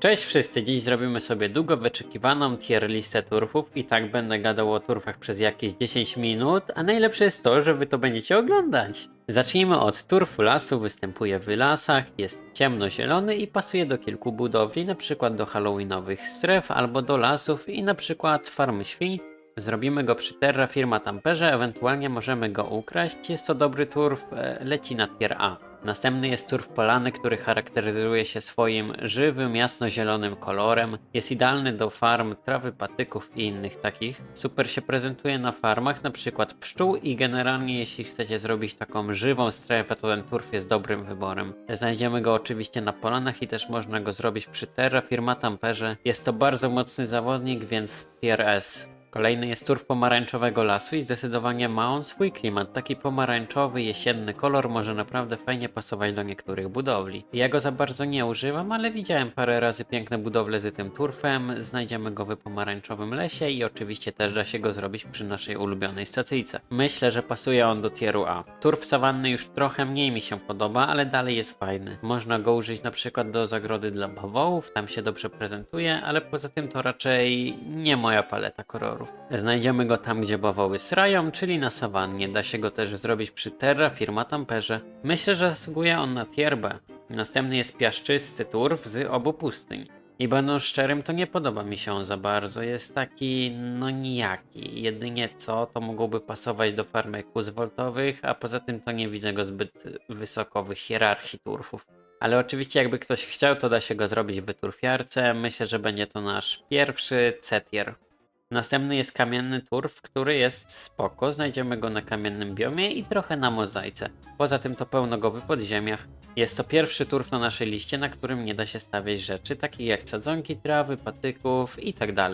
Cześć wszyscy, dziś zrobimy sobie długo wyczekiwaną tier listę turfów i tak będę gadał o turfach przez jakieś 10 minut, a najlepsze jest to, że wy to będziecie oglądać. Zacznijmy od turfu lasu, występuje w lasach, jest ciemnozielony i pasuje do kilku budowli, np. do halloweenowych stref albo do lasów i np. farmy świń. Zrobimy go przy Terra Firma Tamperze, ewentualnie możemy go ukraść. Jest to dobry turf, e, leci na tier A. Następny jest turf polany, który charakteryzuje się swoim żywym, jasnozielonym kolorem. Jest idealny do farm trawy, patyków i innych takich. Super się prezentuje na farmach, na przykład pszczół i generalnie jeśli chcecie zrobić taką żywą strefę, to ten turf jest dobrym wyborem. Znajdziemy go oczywiście na polanach i też można go zrobić przy Terra Firma Tamperze. Jest to bardzo mocny zawodnik, więc tier S. Kolejny jest turf pomarańczowego lasu i zdecydowanie ma on swój klimat. Taki pomarańczowy, jesienny kolor może naprawdę fajnie pasować do niektórych budowli. Ja go za bardzo nie używam, ale widziałem parę razy piękne budowle z tym turfem. Znajdziemy go w pomarańczowym lesie i oczywiście też da się go zrobić przy naszej ulubionej stacyjce. Myślę, że pasuje on do tieru A. Turf sawanny już trochę mniej mi się podoba, ale dalej jest fajny. Można go użyć na przykład do zagrody dla bawołów, tam się dobrze prezentuje, ale poza tym to raczej nie moja paleta Znajdziemy go tam, gdzie bawoły srają, czyli na sawannie. Da się go też zrobić przy Terra Firma Tamperze. Myślę, że zasługuje on na tier B. Następny jest piaszczysty turf z obu pustyń. I będąc szczerym, to nie podoba mi się on za bardzo. Jest taki, no nijaki. Jedynie co, to mogłoby pasować do farmy kus woltowych, a poza tym to nie widzę go zbyt wysoko w hierarchii turfów. Ale oczywiście jakby ktoś chciał, to da się go zrobić w turfiarce. Myślę, że będzie to nasz pierwszy C-tier. Następny jest kamienny turf, który jest spoko, znajdziemy go na kamiennym biomie i trochę na mozaice. Poza tym to pełno go w podziemiach. Jest to pierwszy turf na naszej liście, na którym nie da się stawiać rzeczy, takich jak sadzonki trawy, patyków itd.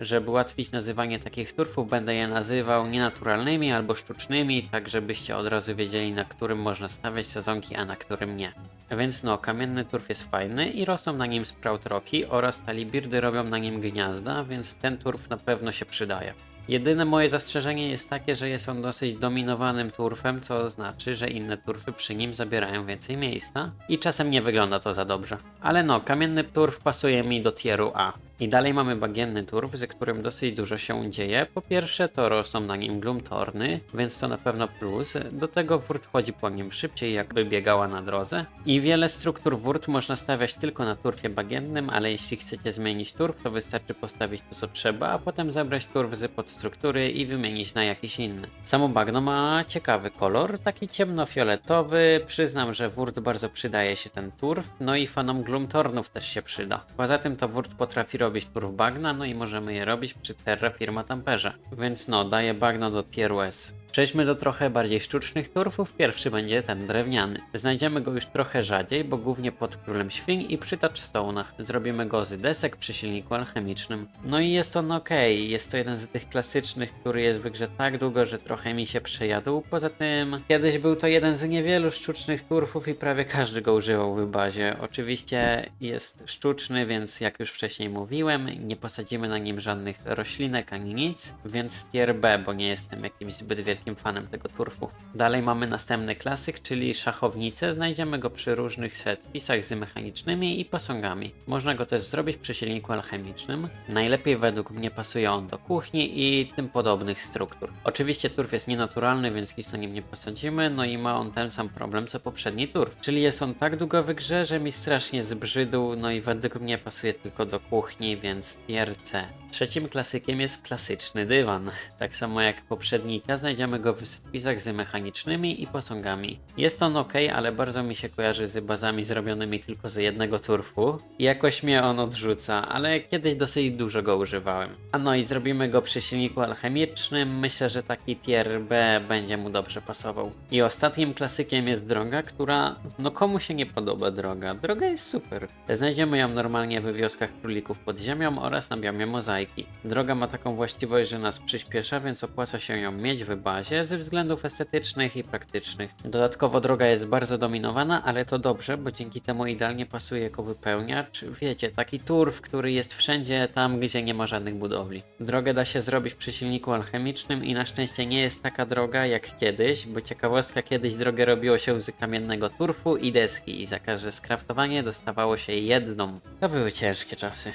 Żeby ułatwić nazywanie takich turfów, będę je nazywał nienaturalnymi albo sztucznymi, tak żebyście od razu wiedzieli, na którym można stawiać sadzonki, a na którym nie. Więc no, kamienny turf jest fajny i rosną na nim sproutroki oraz talibirdy robią na nim gniazda, więc ten turf na pewno się przydaje. Jedyne moje zastrzeżenie jest takie, że jest on dosyć dominowanym turfem, co znaczy, że inne turfy przy nim zabierają więcej miejsca i czasem nie wygląda to za dobrze. Ale no, kamienny turf pasuje mi do tieru A. I dalej mamy bagienny turf, z którym dosyć dużo się dzieje. Po pierwsze to rosną na nim glumtorny, więc to na pewno plus. Do tego wurt chodzi po nim szybciej, jakby biegała na drodze. I wiele struktur wurt można stawiać tylko na turfie bagiennym, ale jeśli chcecie zmienić turf, to wystarczy postawić to co trzeba, a potem zabrać turf z podstruktury i wymienić na jakiś inny. Samo bagno ma ciekawy kolor, taki ciemnofioletowy. Przyznam, że wurt bardzo przydaje się ten turf, no i fanom glumtornów też się przyda. Poza tym to wurt potrafi robić turf bagna, no i możemy je robić przy Terra Firma Tamperze. Więc no, daję bagno do tieru S. Przejdźmy do trochę bardziej sztucznych turfów. Pierwszy będzie ten drewniany. Znajdziemy go już trochę rzadziej, bo głównie pod królem świń i przy touchstone'ach. Zrobimy go z desek przy silniku alchemicznym. No i jest on ok. Jest to jeden z tych klasycznych, który jest w grze tak długo, że trochę mi się przejadł. Poza tym, kiedyś był to jeden z niewielu sztucznych turfów i prawie każdy go używał w bazie. Oczywiście jest sztuczny, więc jak już wcześniej mówiłem, nie posadzimy na nim żadnych roślinek ani nic, więc tier B, bo nie jestem jakimś zbyt wielkim fanem tego turfu. Dalej mamy następny klasyk, czyli szachownicę. Znajdziemy go przy różnych setpisach z mechanicznymi i posągami. Można go też zrobić przy silniku alchemicznym. Najlepiej według mnie pasuje on do kuchni i tym podobnych struktur. Oczywiście turf jest nienaturalny, więc nic na nim nie posadzimy, no i ma on ten sam problem co poprzedni turf. Czyli jest on tak długo w grze, że mi strasznie zbrzydł, no i według mnie pasuje tylko do kuchni, więc tier C. Trzecim klasykiem jest klasyczny dywan. Tak samo jak poprzednika, znajdziemy go w setpisach z mechanicznymi i posągami. Jest on ok, ale bardzo mi się kojarzy z bazami zrobionymi tylko z jednego turfu. Jakoś mnie on odrzuca, ale kiedyś dosyć dużo go używałem. A no i zrobimy go przy silniku alchemicznym. Myślę, że taki tier B będzie mu dobrze pasował. I ostatnim klasykiem jest droga, która no komu się nie podoba droga. Droga jest super. Znajdziemy ją normalnie w wioskach królików pod ziemią oraz na biomie mozaiki. Droga ma taką właściwość, że nas przyspiesza, więc opłaca się ją mieć w bazie oazie ze względów estetycznych i praktycznych. Dodatkowo droga jest bardzo dominowana, ale to dobrze, bo dzięki temu idealnie pasuje jako wypełniacz. Wiecie, taki turf, który jest wszędzie tam, gdzie nie ma żadnych budowli. Drogę da się zrobić przy silniku alchemicznym i na szczęście nie jest taka droga jak kiedyś, bo ciekawostka kiedyś drogę robiło się z kamiennego turfu i deski i za każde skraftowanie dostawało się jedną. To były ciężkie czasy.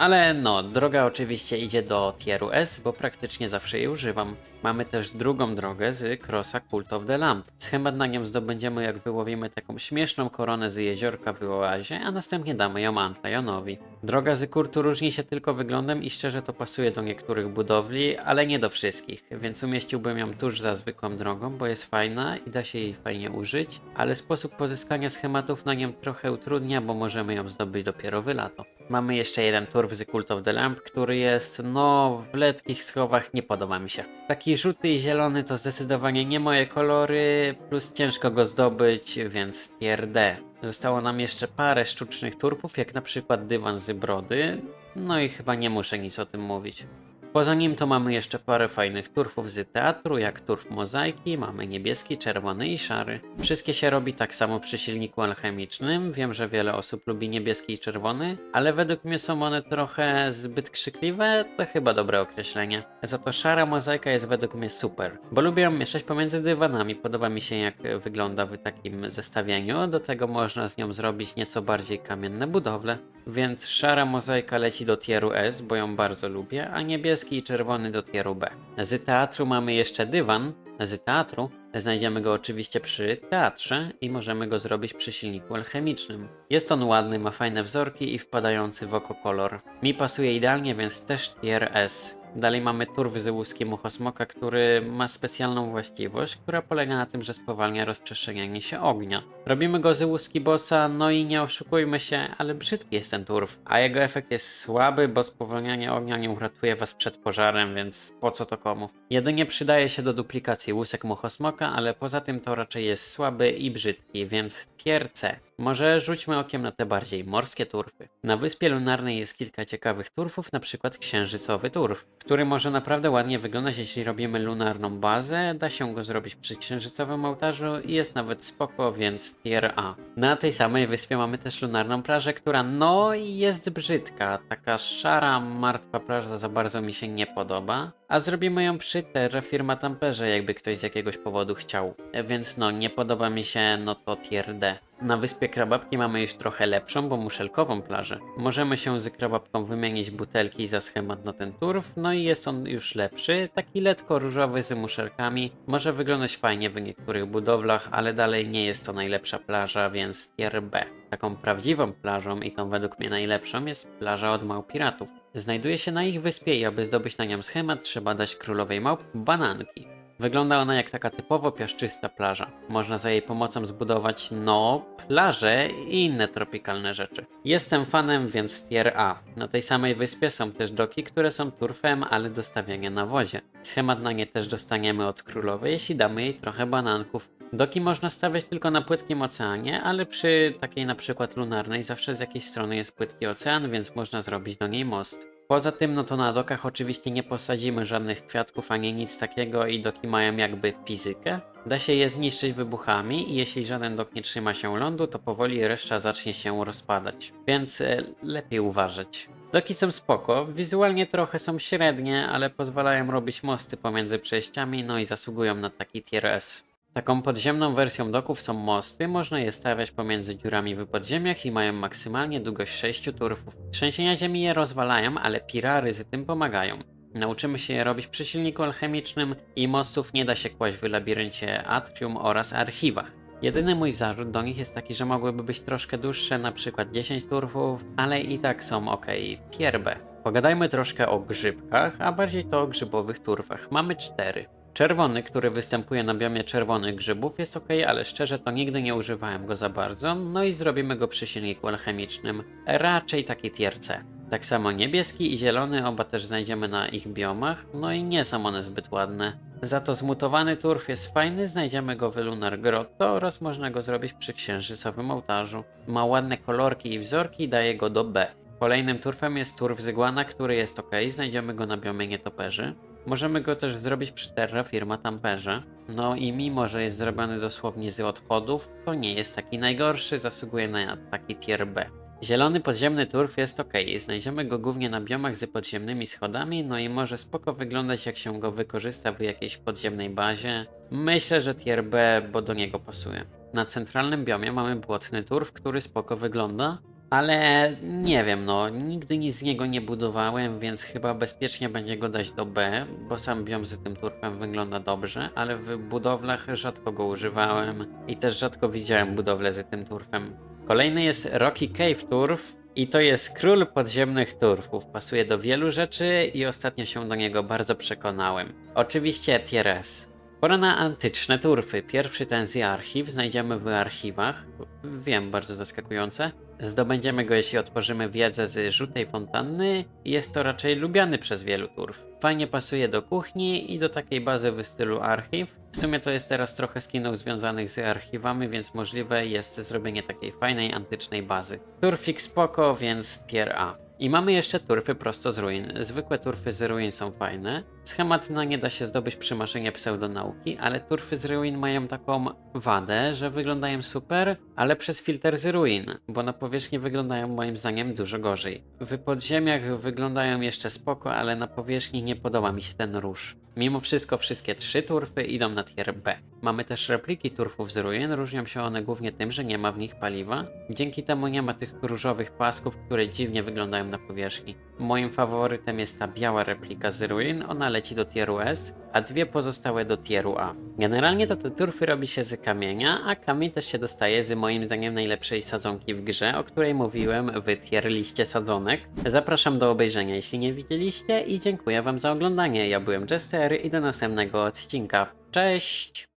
Ale no, droga oczywiście idzie do tieru S, bo praktycznie zawsze jej używam. Mamy też drugą drogę z Crossa Cult of the Lamp. Schemat na nią zdobędziemy jak wyłowimy taką śmieszną koronę z jeziorka w oazie, a następnie damy ją Antlajonowi. Droga z Kurtu różni się tylko wyglądem i szczerze to pasuje do niektórych budowli, ale nie do wszystkich, więc umieściłbym ją tuż za zwykłą drogą, bo jest fajna i da się jej fajnie użyć, ale sposób pozyskania schematów na nią trochę utrudnia, bo możemy ją zdobyć dopiero w lato. Mamy jeszcze jeden turf z Cult of the Lamp, który jest, no, w letkich schowach nie podoba mi się. Taki żółty i zielony to zdecydowanie nie moje kolory, plus ciężko go zdobyć, więc tier D. Zostało nam jeszcze parę sztucznych turfów, jak na przykład dywan z brody, no i chyba nie muszę nic o tym mówić. Poza nim to mamy jeszcze parę fajnych turfów z teatru, jak turf mozaiki, mamy niebieski, czerwony i szary. Wszystkie się robi tak samo przy silniku alchemicznym, wiem, że wiele osób lubi niebieski i czerwony, ale według mnie są one trochę zbyt krzykliwe, to chyba dobre określenie. Za to szara mozaika jest według mnie super, bo lubię ją mieszać pomiędzy dywanami, podoba mi się jak wygląda w takim zestawieniu, do tego można z nią zrobić nieco bardziej kamienne budowle. Więc szara mozaika leci do tieru S, bo ją bardzo lubię, a niebieski i czerwony do tieru B. Z teatru mamy jeszcze dywan. Z teatru znajdziemy go oczywiście przy teatrze i możemy go zrobić przy silniku alchemicznym. Jest on ładny, ma fajne wzorki i wpadający w oko kolor. Mi pasuje idealnie, więc też tier S. Dalej mamy turw z łuski muchosmoka, który ma specjalną właściwość, która polega na tym, że spowalnia rozprzestrzenianie się ognia. Robimy go z łuski bossa, no i nie oszukujmy się, ale brzydki jest ten turw, a jego efekt jest słaby, bo spowalnianie ognia nie uratuje was przed pożarem, więc po co to komu? Jedynie przydaje się do duplikacji łusek muchosmoka, ale poza tym to raczej jest słaby i brzydki, więc tier C. Może rzućmy okiem na te bardziej morskie turfy. Na wyspie lunarnej jest kilka ciekawych turfów, przykład księżycowy turf, który może naprawdę ładnie wyglądać, jeśli robimy lunarną bazę. Da się go zrobić przy księżycowym ołtarzu i jest nawet spoko, więc tier A. Na tej samej wyspie mamy też lunarną plażę, która no jest brzydka. Taka szara, martwa plaża za bardzo mi się nie podoba. A zrobimy ją przy Terra Firma Tamperze, jakby ktoś z jakiegoś powodu chciał. E, Więc no, nie podoba mi się, no to tier D. Na wyspie Krababki mamy już trochę lepszą, bo muszelkową plażę. Możemy się z Krababką wymienić butelki za schemat na ten turf, no i jest on już lepszy, taki letko różowy z muszelkami. Może wyglądać fajnie w niektórych budowlach, ale dalej nie jest to najlepsza plaża, więc tier B. Taką prawdziwą plażą i tą według mnie najlepszą jest plaża od małp piratów. Znajduje się na ich wyspie i aby zdobyć na nią schemat trzeba dać królowej małp bananki. Wygląda ona jak taka typowo piaszczysta plaża. Można za jej pomocą zbudować, no, plaże i inne tropikalne rzeczy. Jestem fanem, więc tier A. Na tej samej wyspie są też doki, które są turfem, ale do stawiania na wodzie. Schemat na nie też dostaniemy od królowej, jeśli damy jej trochę bananków. Doki można stawiać tylko na płytkim oceanie, ale przy takiej na przykład lunarnej zawsze z jakiejś strony jest płytki ocean, więc można zrobić do niej most. Poza tym, no to na dokach oczywiście nie posadzimy żadnych kwiatków ani nic takiego i doki mają jakby fizykę. Da się je zniszczyć wybuchami i jeśli żaden dok nie trzyma się lądu, to powoli reszta zacznie się rozpadać. Więc e, lepiej uważać. Doki są spoko, wizualnie trochę są średnie, ale pozwalają robić mosty pomiędzy przejściami, no i zasługują na taki tier S. Taką podziemną wersją doków są mosty, można je stawiać pomiędzy dziurami w podziemiach i mają maksymalnie długość 6 turfów. Trzęsienia ziemi je rozwalają, ale pirary z tym pomagają. Nauczymy się je robić przy silniku alchemicznym i mostów nie da się kłaść w labiryncie atrium oraz archiwach. Jedyny mój zarzut do nich jest taki, że mogłyby być troszkę dłuższe, na przykład 10 turfów, ale i tak są ok. Tier B. Pogadajmy troszkę o grzybkach, a bardziej to o grzybowych turfach. Mamy cztery. Czerwony, który występuje na biomie czerwonych grzybów jest ok, ale szczerze to nigdy nie używałem go za bardzo, no i zrobimy go przy silniku alchemicznym. Raczej taki tier C. Tak samo niebieski i zielony oba też znajdziemy na ich biomach, no i nie są one zbyt ładne. Za to zmutowany turf jest fajny, znajdziemy go w Lunar Grotto oraz można go zrobić przy księżycowym ołtarzu. Ma ładne kolorki i wzorki, daje go do B. Kolejnym turfem jest turf z iguana, który jest ok, znajdziemy go na biomie nietoperzy. Możemy go też zrobić przy Terra Firma Tamperze. No i mimo, że jest zrobiony dosłownie z odchodów, to nie jest taki najgorszy, zasługuje na taki tier B. Zielony podziemny turf jest ok, znajdziemy go głównie na biomach z podziemnymi schodami, no i może spoko wyglądać jak się go wykorzysta w jakiejś podziemnej bazie. Myślę, że tier B, bo do niego pasuje. Na centralnym biomie mamy błotny turf, który spoko wygląda, ale nie wiem, no, nigdy nic z niego nie budowałem, więc chyba bezpiecznie będzie go dać do B, bo sam biom z tym turfem wygląda dobrze, ale w budowlach rzadko go używałem i też rzadko widziałem budowlę z tym turfem. Kolejny jest Rocky Cave Turf i to jest król podziemnych turfów. Pasuje do wielu rzeczy i ostatnio się do niego bardzo przekonałem. Oczywiście tier S. Pora na antyczne turfy. Pierwszy ten z archiw znajdziemy w archiwach. Wiem, bardzo zaskakujące. Zdobędziemy go, jeśli otworzymy wiedzę z żółtej fontanny. Jest to raczej lubiany przez wielu turf. Fajnie pasuje do kuchni i do takiej bazy w stylu archiw. W sumie to jest teraz trochę skinów związanych z archiwami, więc możliwe jest zrobienie takiej fajnej antycznej bazy. Turfik spoko, więc tier A. I mamy jeszcze turfy prosto z ruin. Zwykłe turfy z ruin są fajne. Schemat na nie da się zdobyć przy maszynie pseudonauki, ale turfy z ruin mają taką wadę, że wyglądają super, ale przez filtr z ruin, bo na powierzchni wyglądają moim zdaniem dużo gorzej. W podziemiach wyglądają jeszcze spoko, ale na powierzchni nie podoba mi się ten róż. Mimo wszystko wszystkie trzy turfy idą na tier B. Mamy też repliki turfów z ruin, różnią się one głównie tym, że nie ma w nich paliwa. Dzięki temu nie ma tych różowych pasków, które dziwnie wyglądają na powierzchni. Moim faworytem jest ta biała replika z ruin, ona leci do tieru S, a dwie pozostałe do tieru A. Generalnie to te turfy robi się z kamienia, a kamień też się dostaje z moim zdaniem najlepszej sadzonki w grze, o której mówiłem w tier liście sadzonek. Zapraszam do obejrzenia, jeśli nie widzieliście i dziękuję wam za oglądanie. Ja byłem Jester i do następnego odcinka. Cześć!